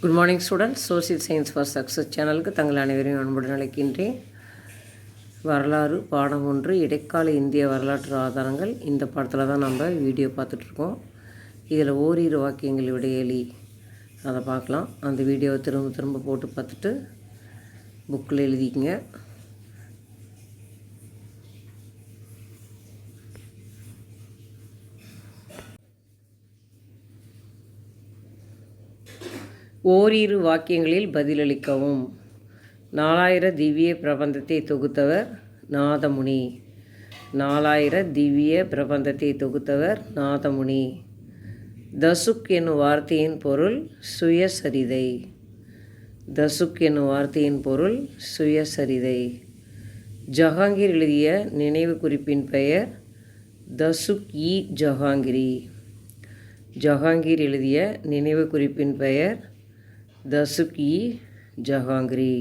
Good morning students social science for success சேனலுக்கு தங்கள் அனைவரையும் அன்புடன் அழைக்கின்றேன். வரலாறு பாடம் ஒன்று இடைக்கால இந்திய வரலாற்று ஆதாரங்கள். இந்த படத்தில் தான் நம்ம வீடியோ பார்த்துட்ருக்கோம். இதில் ஓரிரு வாக்கியங்கள் விடையலி அதை பார்க்கலாம். அந்த வீடியோவை திரும்ப திரும்ப போட்டு பார்த்துட்டு புக்கில் எழுதிக்கங்க. ஓரிரு வாக்கியங்களில் பதிலளிக்கவும். நாலாயிர திவ்ய பிரபந்தத்தை தொகுத்தவர் நாதமுனி. நாலாயிர திவ்ய பிரபந்தத்தை தொகுத்தவர் நாதமுனி. தசுக் என்னும் வார்த்தையின் பொருள் சுயசரிதை. தசுக் என்னும் வார்த்தையின் பொருள் சுயசரிதை. ஜஹாங்கீர் எழுதிய நினைவு குறிப்பின் பெயர் தசுக் இ ஜஹாங்கிரி. ஜஹாங்கீர் எழுதிய நினைவு குறிப்பின் பெயர் தசுக் இ ஜஹாங்கிரி